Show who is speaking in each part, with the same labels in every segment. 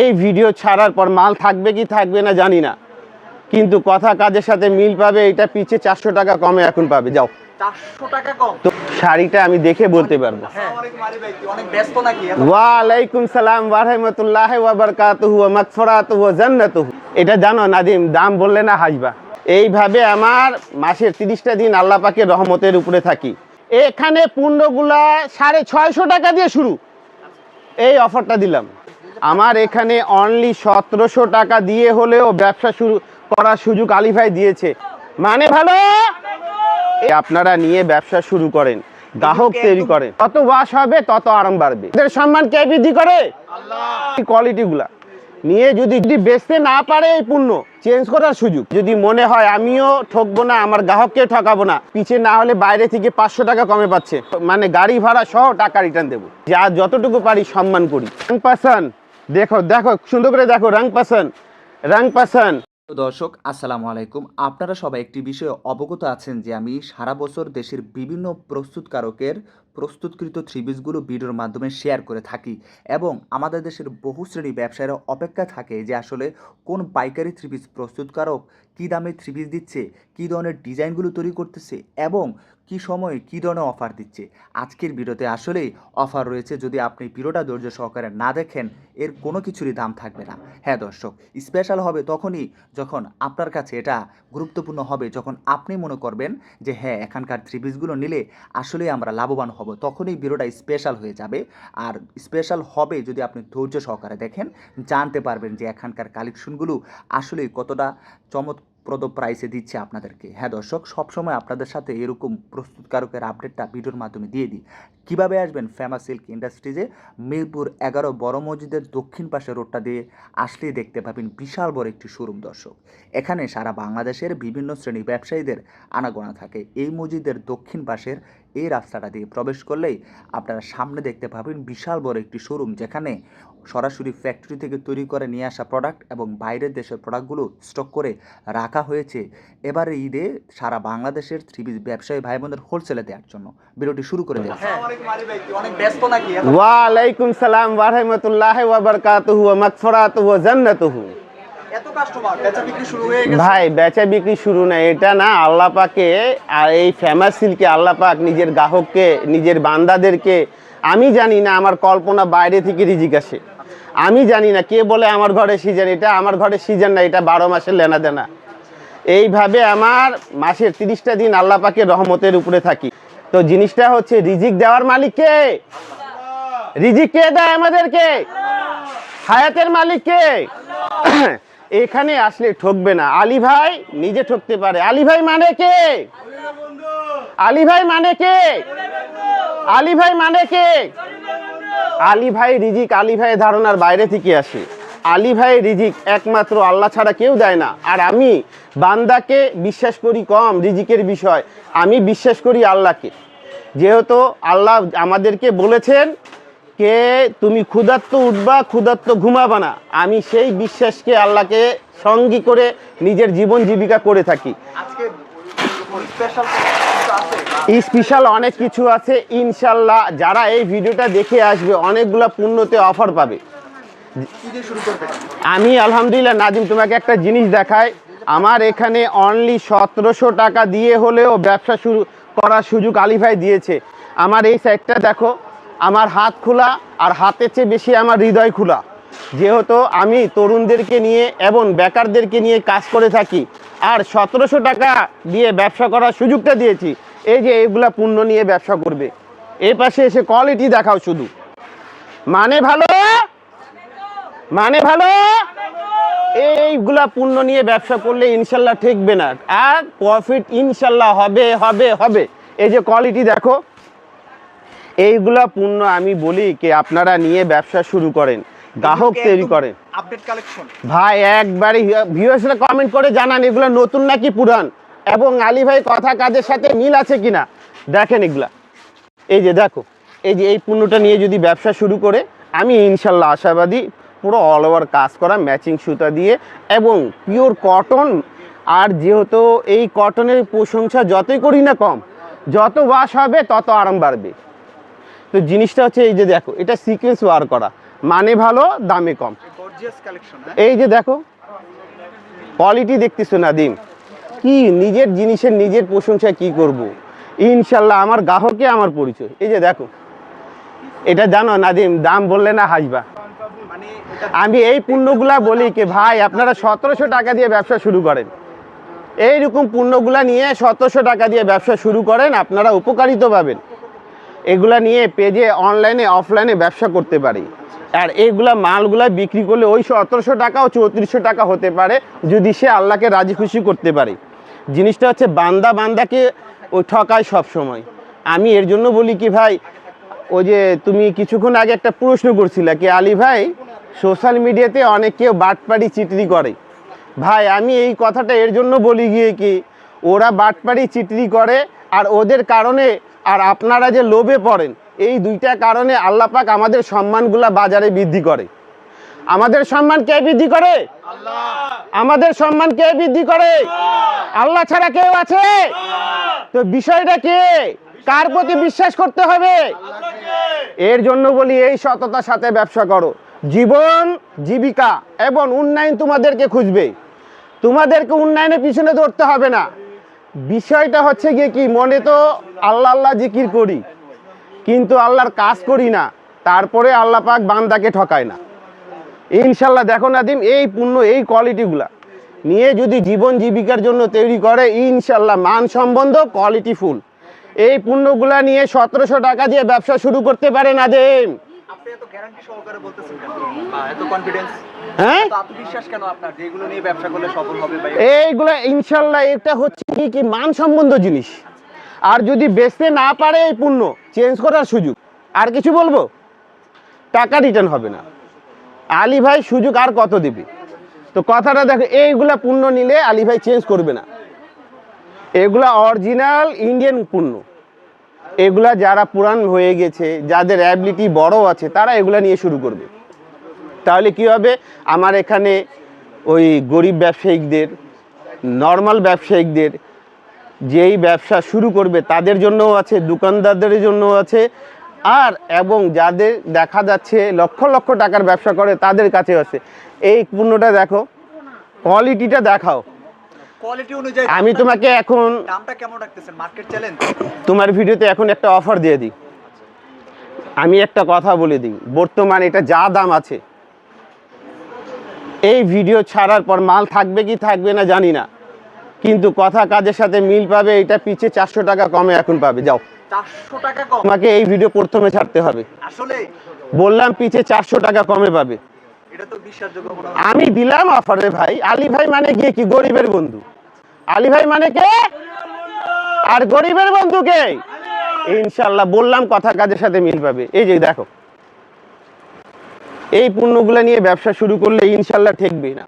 Speaker 1: এই ভিডিও ছাড়ার পর মাল থাকবে কি থাকবে না জানি না। কিন্তু কথা কাজের সাথে মিল পাবে এটা পিছে চারশো টাকা কমে এখন পাবে যাও।
Speaker 2: টাকা
Speaker 1: তো শাড়িটা আমি দেখে বলতে পারব।
Speaker 2: নাকি?
Speaker 1: ওয়ালাইকুম সালাম ওয়ারহমতুল্লাহ ওয়াবারকাতুহু মাগফিরাতুহু জান্নাতুহু। এটা জানো নাদিম দাম বললে না হাসবা। এইভাবে আমার মাসের তিরিশটা দিন আল্লাহ পাকের রহমতের উপরে থাকি। এখানে পূর্ণগুলা সাড়ে ছয়শো টাকা দিয়ে শুরু। এই অফারটা দিলাম। আমার এখানে অনলি সতেরোশো টাকা দিয়ে হলেও ব্যবসা শুরু করার সুযোগ আলী ভাই দিয়েছে। মানে ভালো? এই আপনারা নিয়ে ব্যবসা শুরু করেন গ্রাহক তৈরি করেন। তত ওয়াশ হবে তত আরাম বাড়বে। এদের সম্মান কে বৃদ্ধি করে? কোয়ালিটি গুলা নিয়ে যদি যদি বেচতে না পারে এই পণ্য চেঞ্জ করার সুযোগ। যদি মনে হয় আমিও ঠকবো না আমার গ্রাহককে ঠকাবো না। পিছে না হলে বাইরে থেকে পাঁচশো টাকা কমে পাচ্ছে। মানে গাড়ি ভাড়া সহ টাকা রিটার্ন দেবো। যা যতটুকু পারি সম্মান করি। রং পাসান দেখো দেখো, সুন্দর করে দেখো রং পাসান রং পাসান
Speaker 3: দর্শক, আসসালামু আলাইকুম। আপনারা সবাই একটি বিষয়ে অবগত আছেন যে আমি সারা বছর দেশের বিভিন্ন প্রস্তুতকারকের প্রস্তুতকৃত থ্রিবিসগুলো ভিডিওর মাধ্যমে শেয়ার করে থাকি এবং আমাদের দেশের বহু শ্রেণি ব্যবসায়ীরা অপেক্ষা থাকে যে আসলে কোন পাইকারি থ্রিবিস প্রস্তুতকারক কী দামে থ্রিবিস দিচ্ছে, কী ধরনের ডিজাইনগুলো তৈরি করতেছে এবং কী সময়ে কী ধরনের অফার দিচ্ছে। আজকের ভিডিওতে আসলেই অফার রয়েছে যদি আপনি ভিডিওটা ধৈর্য সহকারে না দেখেন, এর কোনো কিছুরই দাম থাকবে না। হ্যাঁ দর্শক স্পেশাল হবে তখনই যখন আপনার কাছে এটা গুরুত্বপূর্ণ হবে, যখন আপনি মনে করবেন যে হ্যাঁ এখানকার থ্রি পিসগুলো নিলে আসলেই আমরা লাভবান হব। তখনই ভিডিওটা স্পেশাল হয়ে যাবে। আর স্পেশাল হবে যদি আপনি ধৈর্য সহকারে দেখেন, জানতে পারবেন যে এখানকার কালেকশনগুলো আসলেই কতটা চমৎপ্রদ প্রাইসে দিচ্ছে আপনাদেরকে। হ্যাঁ দর্শক, সবসময় আপনাদের সাথে এরকম প্রস্তুতকারকের আপডেটটা ভিডিওর মাধ্যমে দিয়ে দিই। কীভাবে আসবেন ফেমাস সিল্ক ইন্ডাস্ট্রিজে মিরপুর এগারো বড় মসজিদের দক্ষিণ পাশে রোডটা দিয়ে আসলেই দেখতে পাবেন বিশাল বড় একটি শোরুম দর্শক। এখানে সারা বাংলাদেশের বিভিন্ন শ্রেণি ব্যবসায়ীদের আনাগোনা থাকে। এই মসজিদের দক্ষিণ পাশের এই রাস্তাটা দিয়ে প্রবেশ করলেই আপনারা সামনে দেখতে পাবেন বিশাল বড় একটি শোরুম যেখানে সরাসরি ফ্যাক্টরি থেকে তৈরি করে নিয়ে আসা প্রোডাক্ট এবং বাইরের দেশের প্রোডাক্টগুলো স্টক করে রাখা হয়েছে। এবারে ঈদে সারা বাংলাদেশের থ্রি ব্যবসায়ী ভাই বোনদের হোলসেলে দেওয়ার জন্য। ভিডিওটি শুরু করে দেওয়া
Speaker 2: নাকি?
Speaker 1: ওয়ালাইকুম সালাম ওয়ারহমতুল্লাহ ওয়াবারকাতুহু ওয়া মাগফিরাতুহু ওয়া জান্নাতুহু। ভাই, বেচা বিক্রি শুরু না, এটা না আল্লাহ পাকে, আর এই ফেমাস সিল্কে আল্লাহ পাক নিজের গ্রাহককে, নিজের বান্দাদেরকে, আমি জানি না আমার কল্পনা বাইরে থেকে রিজিক আসে। আমি জানি না কে বলে আমার ঘরে সিজন, এটা আমার ঘরে সিজন না, এটা বারো মাসের লেনা দেনা। এইভাবে আমার মাসের তিরিশটা দিন আল্লাহ পাকের রহমতের উপরে থাকি। তো জিনিসটা হচ্ছে রিজিক দেওয়ার মালিক কে রিজিক কে দেয় আমাদেরকে? হায়াতের মালিক কে এখানে আসলে ঠকবে না। আলী ভাই নিজে ঠকতে পারে। আলী ভাই মানে কে? আলী ভাই মানে কে? আলী ভাই মানে কে? আলী ভাই রিজিক, আলী ভাই ধারণার বাইরে থেকে আসে। আলী ভাই রিজিক একমাত্র আল্লাহ ছাড়া কেউ দেয় না। আর আমি বান্দাকে বিশ্বাস করি কম, রিজিকের বিষয়। আমি বিশ্বাস করি আল্লাহকে। যেহেতু আল্লাহ আমাদেরকে বলেছেন কে তুমি ক্ষুধার্ত উঠবা ক্ষুধার্ত ঘুমাবা না। আমি সেই বিশ্বাসকে আল্লাহকে সঙ্গী করে নিজের জীবন জীবিকা করে থাকি।
Speaker 2: স্পেশাল
Speaker 1: অনেক কিছু আছে ইনশাল্লাহ যারা এই ভিডিওটা দেখে আসবে অনেকগুলো পূর্ণতে অফার পাবে। আমি আলহামদুলিল্লাহ নাজিম তোমাকে একটা জিনিস দেখাই। আমার এখানে অনলি সতেরোশো টাকা দিয়ে হলেও ব্যবসা শুরু করার সুযোগ আলী ভাই দিয়েছে। আমার এই সাইডটা দেখো। আমার হাত খোলা আর হাতের চেয়ে বেশি আমার হৃদয় খোলা। যেহেতু আমি তরুণদেরকে নিয়ে এবং বেকারদেরকে নিয়ে কাজ করে থাকি আর সতেরোশো টাকা দিয়ে ব্যবসা করার সুযোগটা দিয়েছি, এই যে এইগুলা পণ্য নিয়ে ব্যবসা করবে। এ পাশে এসে কোয়ালিটি দেখাও শুধু। মানে ভালো? মানে ভালো? এইগুলা পণ্য নিয়ে ব্যবসা করলে ইনশাল্লাহ ঠেকবে না। আর প্রফিট ইনশাল্লাহ হবে হবে হবে। এই যে কোয়ালিটি দেখো। এইগুলা পণ্য আমি বলি কি আপনারা নিয়ে ব্যবসা শুরু করেন গ্রাহক তৈরি করেন।
Speaker 2: আপডেট কালেকশন
Speaker 1: ভাই একবারে ভিউয়ার্সরা কমেন্ট করে জানান এগুলো নতুন নাকি পুরান? এবং আলী ভাই কথা কাজের সাথে মিল আছে কিনা? দেখেন এগুলা। এই যে দেখো এই যে এই পণ্যটা নিয়ে যদি ব্যবসা শুরু করে আমি ইনশাল্লাহ আশাবাদী পুরো অল ওভার কাজ করা ম্যাচিং সুতা দিয়ে এবং পিওর কটন আর যেহেতু এই কটনের প্রশংসা যতই করি না কম যত বাস হবে তত আরাম বাড়বে। তো জিনিসটা হচ্ছে এই যে দেখো এটা সিকোয়েন্স ওয়ার করা। মানে ভালো দামে কম।
Speaker 2: কালেকশন হ্যাঁ?
Speaker 1: এই যে দেখো কোয়ালিটি দেখতেছো নাদিম কি নিজের জিনিসের নিজের প্রশংসা কি করব। ইনশাল্লাহ আমার গ্রাহকে আমার পরিচয়। এই যে দেখো এটা জানো নাদিম দাম বললে না হাসবা।
Speaker 2: মানে
Speaker 1: আমি এই পণ্যগুলা বলি কি ভাই আপনারা সতেরোশো টাকা দিয়ে ব্যবসা শুরু করেন। এইরকম পণ্যগুলা নিয়ে সতেরোশো টাকা দিয়ে ব্যবসা শুরু করেন আপনারা উপকারিত পাবেন। এগুলা নিয়ে পেজে অনলাইনে, অফলাইনে ব্যবসা করতে পারি। আর এইগুলা মালগুলা বিক্রি করলে ওই সতেরোশো টাকা ও চৌত্রিশশো টাকা হতে পারে, যদি সে আল্লাহকে রাজি খুশি করতে পারে। জিনিসটা হচ্ছে বান্দা বান্দাকে ওই ঠকায় সব সময়। আমি এর জন্য বলি কি ভাই, ওই যে তুমি কিছুক্ষণ আগে একটা প্রশ্ন করছিলে কি, আলী ভাই, সোশ্যাল মিডিয়াতে অনেক কেউ বাটপাড়ি চিটরি করে। ভাই, আমি এই কথাটা এর জন্য বলি গিয়ে কি, ওরা বাটপাড়ি চিটরি করে আর ওদের কারণে আর আপনারা যে লোভে পড়েন এই দুইটা কারণে আল্লাপাক আমাদের সম্মানগুলা বাজারে বৃদ্ধি করে। আমাদের সম্মান কে বৃদ্ধি করে? আমাদের সম্মান কে বৃদ্ধি করে? আল্লাহ। ছাড়া কেউ আছে? তো বিষয়টা কে? কার প্রতি বিশ্বাস করতে হবে? এর জন্য বলি এই সততার সাথে ব্যবসা করো। জীবন জীবিকা এবং উন্নয়ন তোমাদেরকে খুঁজবে। তোমাদেরকে উন্নয়নের পিছনে ধরতে হবে না। বিষয়টা হচ্ছে গিয়ে কি, মনে তো আল্লাহ আল্লাহ জিকির করি, কিন্তু আল্লাহর কাজ করি না, তারপরে আল্লাহ পাক বান্দাকে ঠকায় না। ইনশাল্লাহ দেখো নাদিম এই পূর্ণ, এই কোয়ালিটিগুলা নিয়ে যদি জীবন জীবিকার জন্য তৈরি করে ইনশাল্লাহ মান সম্বন্ধ কোয়ালিটি ফুল এই পণ্যগুলা নিয়ে সতেরোশো টাকা দিয়ে ব্যবসা শুরু করতে পারে নাদিম
Speaker 2: আপনি এত গ্যারান্টি সহকারে বলতেছেন কেন? এত কনফিডেন্স
Speaker 1: হ্যাঁ?
Speaker 2: এত আত্মবিশ্বাস কেন আপনার যেগুলো নিয়ে ব্যবসা করলে সফল হবে বা
Speaker 1: এইগুলা এটা হচ্ছে কি কি মান সম্বন্ধ জিনিস। আর যদি বেচতে না পারে এই পণ্য চেঞ্জ করার সুযোগ আর কিছু বলব? টাকা রিটার্ন হবে না। আলী ভাই সুযোগ আর কত দেবে? তো কথাটা দেখো এইগুলা পণ্য নিলে আলী ভাই চেঞ্জ করবে না। এগুলা অরিজিনাল ইন্ডিয়ান পণ্য। এগুলা যারা পুরান হয়ে গেছে, যাদের অ্যাবিলিটি বড় আছে, তারা এগুলা নিয়ে শুরু করবে। তাহলে কি হবে? আমার এখানে ওই গরিব ব্যবসায়িকদের নর্মাল ব্যবসায়িকদের যেই ব্যবসা শুরু করবে, তাদের জন্যও আছে, দোকানদারদের জন্যও আছে, আর এবং যাদের দেখা যাচ্ছে লক্ষ লক্ষ টাকার ব্যবসা করে, তাদের কাছে আছে। এই পণ্যটা দেখো কোয়ালিটিটা দেখাও।
Speaker 2: কোয়ালিটি অনুযায়ী
Speaker 1: আমি তোমাকে এখন
Speaker 2: দামটা কেমন রাখতেছেন? মার্কেট চ্যালেঞ্জ
Speaker 1: তোমার ভিডিওতে এখন একটা অফার দিয়ে দিই। আমি একটা কথা বলে দিই। বর্তমান এটা যা দাম আছে এই ভিডিও ছাড়ার পর মাল থাকবে কি থাকবে না জানি না। কিন্তু কথা কাজের সাথে মিল পাবে এটা পিছে চারশো টাকা কমে এখন পাবে। যাও।
Speaker 2: চারশো টাকা কম?
Speaker 1: তোমাকে এই ভিডিও প্রথমে ছাড়তে হবে।
Speaker 2: আসলে?
Speaker 1: বললাম পিছে চারশো টাকা কমে পাবে।
Speaker 2: এটা তো বিশ্বাসযোগ্য
Speaker 1: আমি দিলাম অফারে ভাই। আলী ভাই মানে গিয়ে কি গরিবের বন্ধু? আলী ভাই মানে কে? আর গরিবের বন্ধু কে? ইনশাল্লাহ বললাম কথা কাজের সাথে মিল পাবে। এই যে দেখো, এই পণ্যগুলো নিয়ে ব্যবসা শুরু করলে ইনশাল্লাহ ঠেকবে না।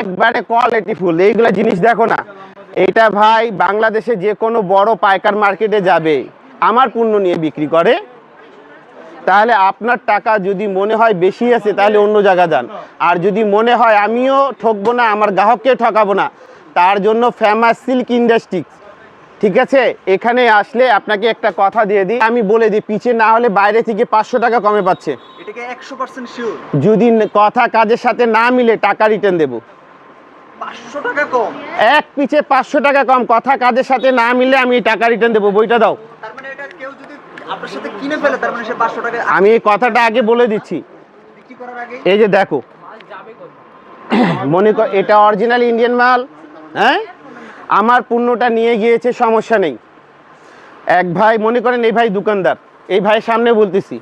Speaker 1: একবারে কোয়ালিটি ফুল এইগুলা জিনিস দেখো না, এটা ভাই বাংলাদেশে যে কোনো বড় পাইকার মার্কেটে যাবে, আমার পণ্য নিয়ে বিক্রি করে তাহলে আপনার টাকা যদি মনে হয় বেশি আছে তাহলে অন্য জায়গা যান। আর যদি মনে হয় আমিও ঠকবো না আমার গ্রাহককে ঠকাবো না তার জন্য ফেমাস সিল্ক ইন্ডাস্ট্রিজ ঠিক আছে? এখানে আসলে আপনাকে একটা কথা দিয়ে দিই আমি বলে দিই পিছে না হলে বাইরে থেকে পাঁচশো টাকা কমে পাচ্ছে। যদি কথা কাজের সাথে না মিলে টাকা রিটার্ন দেবো। এক পিছে পাঁচশো টাকা কম কথা কাজের সাথে না মিলে আমি টাকা রিটার্ন দেবো বইটা দাও
Speaker 2: তার মানে এটা কেউ যদি আপনার সাথে কিনে ফেলে তার মানে সে পাঁচশো টাকা
Speaker 1: আমি এই কথাটা আগে বলে দিচ্ছি।
Speaker 2: বিক্রি করার আগে?
Speaker 1: এই যে দেখো মনে কর এটা অরিজিনাল ইন্ডিয়ান মাল হ্যাঁ? আমার পণ্যটা নিয়ে গিয়েছে সমস্যা নেই। এক ভাই মনে করেন এই ভাই দোকানদার এই ভাইয়ের সামনে বলতেছি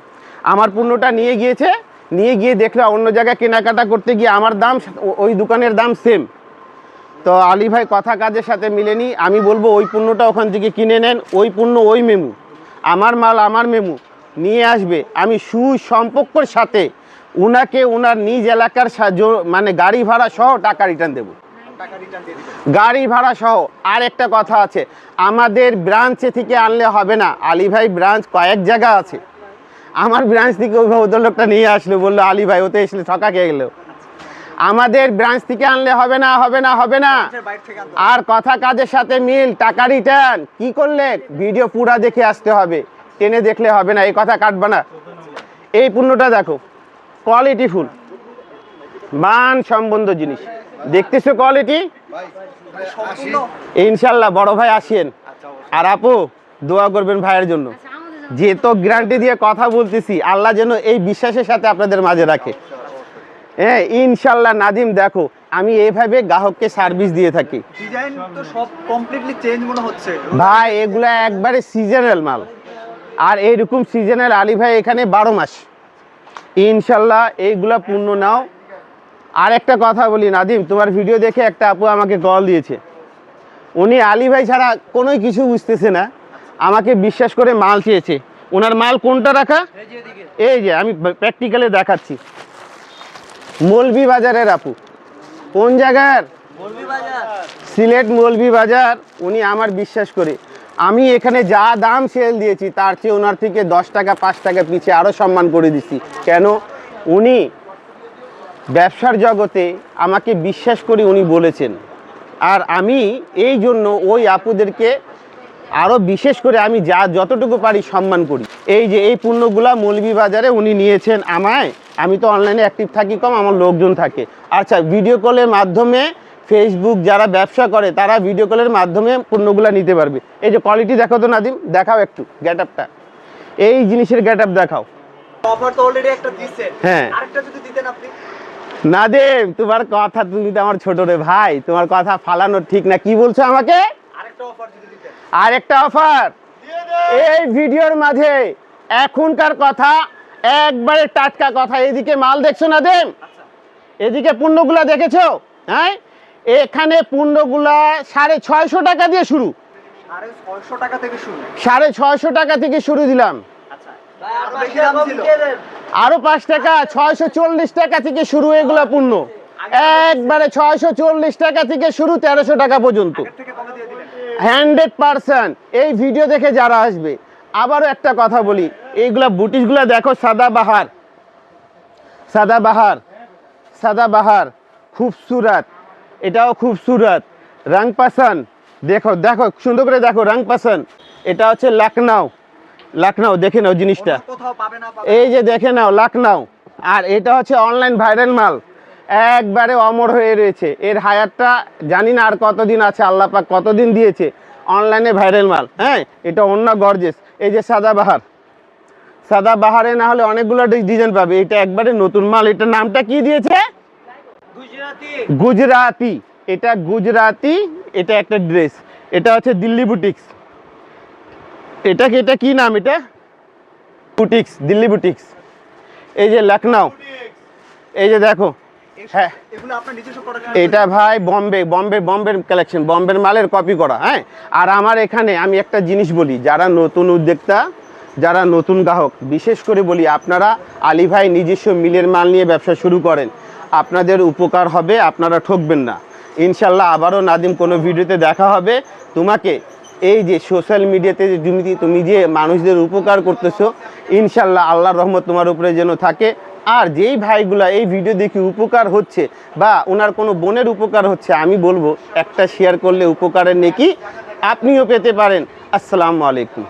Speaker 1: আমার পণ্যটা নিয়ে গিয়েছে নিয়ে গিয়ে দেখল অন্য জায়গায় কেনাকাটা করতে গিয়ে আমার দাম ওই দোকানের দাম সেম তো আলী ভাই কথা কাজের সাথে মিলেনি আমি বলব ওই পণ্যটা ওখান থেকে কিনে নেন ওই পণ্য ওই মেমু। আমার মাল আমার মেমু নিয়ে আসবে। আমি সুসম্পর্কর সাথে উনাকে ওনার নিজ এলাকার মানে গাড়ি ভাড়া সহ টাকা রিটার্ন দেবো। গাড়ি ভাড়া সহ। আর একটা কথা আছে, আমাদের ব্রাঞ্চে থেকে আনলে হবে না। আলী ভাই ব্রাঞ্চ কয়েক জায়গা আছে। আমার ব্রাঞ্চ থেকে ওই ভদ্রলোকটা নিয়ে আসলো, বলল, আলী ভাই ওতে এসলে ঠকা খেয়ে গেলো। আমাদের ব্রাঞ্চ থেকে আনলে হবে না হবে না হবে না। আর কথা কাজের সাথে মিল টাকা রিটার্ন কি করলে ভিডিও পুরা দেখে আসতে হবে। টেনে দেখলে হবে না এই কথা কাটবে না। এই পণ্যটা দেখো কোয়ালিটি ফুল। মান সম্বন্ধ জিনিস। দেখতেছো কোয়ালিটি ইনশাল্লাহ বড় ভাই আসেন। আর আপু দোয়া করবেন ভাইয়ের জন্য। যে তো গ্যারান্টি দিয়ে কথা বলতেছি আল্লাহ যেন এই বিশ্বাসের সাথে আপনাদের মাঝে রাখে। হ্যাঁ ইনশাল্লাহ নাদিম দেখো আমি এইভাবে গ্রাহককে সার্ভিস দিয়ে থাকি।
Speaker 2: ডিজাইন তো সব কমপ্লিটলি চেঞ্জ মনে হচ্ছে।
Speaker 1: ভাই এগুলা একবারে সিজনাল মাল। আর এইরকম সিজনাল আলী ভাই এখানে বারো মাস। ইনশাল্লাহ এইগুলা পূর্ণ নাও। আর একটা কথা বলি নাদিম তোমার ভিডিও দেখে একটা আপু আমাকে কল দিয়েছে। উনি আলী ভাই ছাড়া কোনো কিছু বুঝতেছে না। আমাকে বিশ্বাস করে মাল চেয়েছে। ওনার মাল কোনটা রাখা? এই যে আমি প্র্যাকটিক্যালে দেখাচ্ছি। মৌলভি বাজারের আপু। কোন জায়গার? সিলেট মৌলভি বাজার উনি আমার বিশ্বাস করে। আমি এখানে যা দাম সেল দিয়েছি তার চেয়ে ওনার থেকে দশ টাকা পাঁচ টাকা পিছিয়ে আরও সম্মান করে দিচ্ছি কেন? উনি ব্যবসার জগতে আমাকে বিশ্বাস করে উনি বলেছেন। আর আমি এই জন্য ওই আপুদেরকে আরও বিশেষ করে আমি যা যতটুকু পারি সম্মান করি। এই যে এই পণ্যগুলা মৌলভি বাজারে উনি নিয়েছেন আমায় আমি তো অনলাইনে অ্যাক্টিভ থাকি কম আমার লোকজন থাকে। আচ্ছা ভিডিও কলের মাধ্যমে ফেসবুক যারা ব্যবসা করে তারা ভিডিও কলের মাধ্যমে পণ্যগুলা নিতে পারবে। এই যে কোয়ালিটি দেখো তো নাদিম দেখাও একটু গেট আপটা এই জিনিসের গেট আপ দেখাও।
Speaker 2: অফার তো অলরেডি একটা দিচ্ছেন
Speaker 1: হ্যাঁ।
Speaker 2: আরেকটা যদি দিতেন আপনি।
Speaker 1: নাদিম তোমার কথা তুমি তো আমার ছোট রে ভাই তোমার কথা ফালানো ঠিক না কি বলছো আমাকে?
Speaker 2: আরেকটা অফার
Speaker 1: আর একটা অফার এই ভিডিওর মাঝে এখনকার কথা একবারে টাটকা কথা। এদিকে মাল দেখছ না দেম এদিকে পণ্যগুলা দেখেছ? হ্যাঁ? এখানে পণ্যগুলা সাড়ে ছয়শো টাকা দিয়ে শুরু।
Speaker 2: সাড়ে ছয়শো টাকা থেকে শুরু।
Speaker 1: সাড়ে ছয়শো টাকা থেকে শুরু দিলাম।
Speaker 2: আচ্ছা। আরও বেশি দাম ছিল।
Speaker 1: আরও পাঁচ টাকা ছয়শো চল্লিশ টাকা থেকে শুরু এগুলা পণ্য। একবারে ছয়শো চল্লিশ টাকা থেকে শুরু তেরোশো টাকা পর্যন্ত
Speaker 2: এর থেকে কমে দিয়ে দিলেন
Speaker 1: হান্ড্রেড পার্সেন্ট। এই ভিডিও দেখে যারা আসবে আবারও একটা কথা বলি এইগুলা বুটিশগুলো দেখো সাদা বাহার। সাদা বাহার সাদা বাহার খুবসুরত এটাও খুবসুরত। রং পাসান দেখো দেখো সুন্দর করে দেখো রং পাসান এটা হচ্ছে লখনউ লখনউ দেখে নাও জিনিসটা। এই যে দেখে নাও লখনউ আর এটা হচ্ছে অনলাইন ভাইরাল মাল। একবারে অমর হয়ে রয়েছে। এর হায়ারটা জানি না আর কতদিন আছে আল্লাহ পাক কতদিন দিয়েছে। অনলাইনে ভাইরাল মাল হ্যাঁ? এটা অন্য গর্জেস এই যে সাদা বাহার সাদা বাহারে না হলে অনেকগুলো ডিজাইন পাবে। এটা একবারে নতুন মাল। এটা নামটা কি দিয়েছে? গুজরাতি। এটা গুজরাতি এটা একটা ড্রেস এটা হচ্ছে দিল্লি বুটিক্স এটা কি এটা কি নাম এটা? বুটিক্স দিল্লি বুটিক্স এই যে লখনউ এই যে দেখো। হ্যাঁ। এটা ভাই বম্বে বম্বে বম্বের কালেকশন বম্বের মালের কপি করা হ্যাঁ? আর আমার এখানে আমি একটা জিনিস বলি যারা নতুন উদ্যোক্তা যারা নতুন গ্রাহক বিশেষ করে বলি আপনারা আলী ভাই নিজস্ব মিলের মাল নিয়ে ব্যবসা শুরু করেন। আপনাদের উপকার হবে আপনারা ঠকবেন না। ইনশাল্লাহ আবারও নাদিম কোনো ভিডিওতে দেখা হবে। তোমাকে এই যে সোশ্যাল মিডিয়াতে যে তুমি তুমি যে মানুষদের উপকার করতেছো ইনশাল্লাহ আল্লাহর রহমত তোমার উপরে যেন থাকে। আর যেই ভাইগুলা এই ভিডিও দেখে উপকার হচ্ছে বা ওনার কোনো বোনের উপকার হচ্ছে, আমি বলব একটা শেয়ার করলে উপকারের নেকি আপনিও পেতে পারেন। আসসালামু আলাইকুম।